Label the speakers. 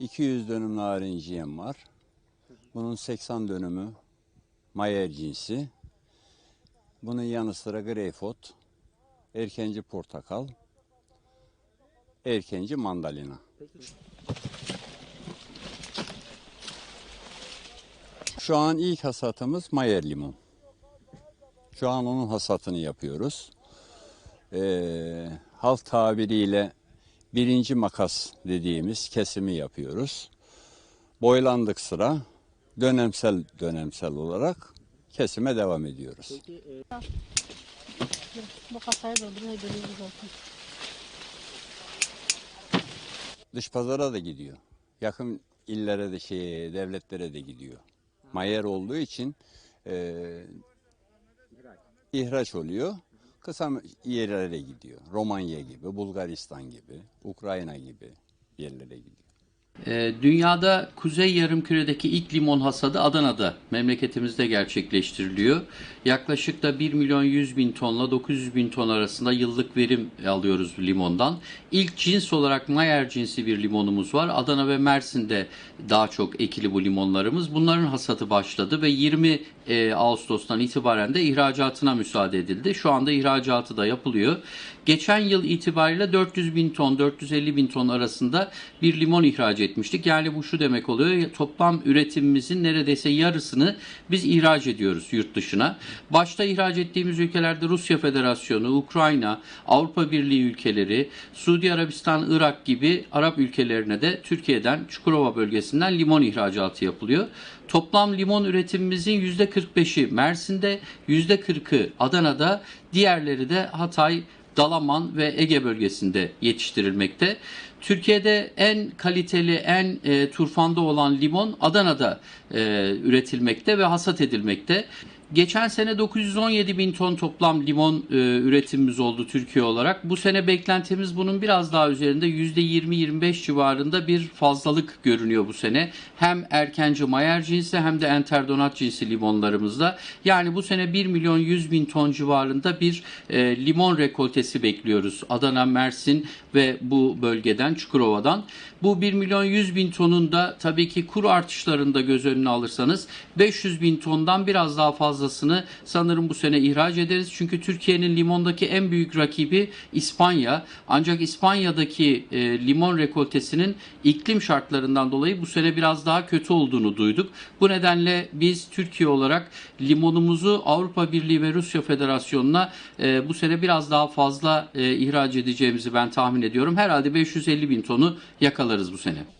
Speaker 1: 200 dönüm narinciyem var. Bunun 80 dönümü Mayer cinsi. Bunun yanı sıra greyfurt, erkenci portakal, erkenci mandalina. Şu an ilk hasatımız Mayer limon. Şu an onun hasatını yapıyoruz. Ee, halk tabiriyle birinci makas dediğimiz kesimi yapıyoruz. Boylandık sıra dönemsel dönemsel olarak kesime devam ediyoruz.
Speaker 2: Bu zaten.
Speaker 1: Dış pazara da gidiyor. Yakın illere de şey devletlere de gidiyor. Mayer olduğu için e, ihraç oluyor. Kısa yerlere gidiyor. Romanya gibi, Bulgaristan gibi, Ukrayna gibi yerlere gidiyor.
Speaker 3: Ee, Dünyada Kuzey Yarımküre'deki ilk limon hasadı Adana'da, memleketimizde gerçekleştiriliyor. Yaklaşık da 1 milyon 100 bin tonla 900 bin ton arasında yıllık verim alıyoruz limondan. İlk cins olarak Mayer cinsi bir limonumuz var. Adana ve Mersin'de daha çok ekili bu limonlarımız. Bunların hasadı başladı ve 20 e, Ağustos'tan itibaren de ihracatına müsaade edildi. Şu anda ihracatı da yapılıyor. Geçen yıl itibariyle 400 bin ton, 450 bin ton arasında bir limon ihraç etmiştik. Yani bu şu demek oluyor, toplam üretimimizin neredeyse yarısını biz ihraç ediyoruz yurt dışına. Başta ihraç ettiğimiz ülkelerde Rusya Federasyonu, Ukrayna, Avrupa Birliği ülkeleri, Suudi Arabistan, Irak gibi Arap ülkelerine de Türkiye'den, Çukurova bölgesinden limon ihracatı yapılıyor. Toplam limon üretimimizin %45'i Mersin'de, %40'ı Adana'da, diğerleri de Hatay, Dalaman ve Ege bölgesinde yetiştirilmekte. Türkiye'de en kaliteli, en e, turfanda olan limon Adana'da e, üretilmekte ve hasat edilmekte. Geçen sene 917 bin ton toplam limon e, üretimimiz oldu Türkiye olarak. Bu sene beklentimiz bunun biraz daha üzerinde %20-25 civarında bir fazlalık görünüyor bu sene. Hem erkenci mayer cinsi hem de enterdonat cinsi limonlarımızda. Yani bu sene 1 milyon 100 bin ton civarında bir e, limon rekoltesi bekliyoruz. Adana, Mersin ve bu bölgeden Çukurova'dan. Bu 1 milyon 100 bin tonun da tabii ki kur artışlarını da göz önüne alırsanız 500 bin tondan biraz daha fazlasını sanırım bu sene ihraç ederiz. Çünkü Türkiye'nin limondaki en büyük rakibi İspanya. Ancak İspanya'daki e, limon rekoltesinin iklim şartlarından dolayı bu sene biraz daha kötü olduğunu duyduk. Bu nedenle biz Türkiye olarak limonumuzu Avrupa Birliği ve Rusya Federasyonu'na e, bu sene biraz daha fazla e, ihraç edeceğimizi ben tahmin ediyorum. Herhalde 550 bin tonu yakalarız bu sene.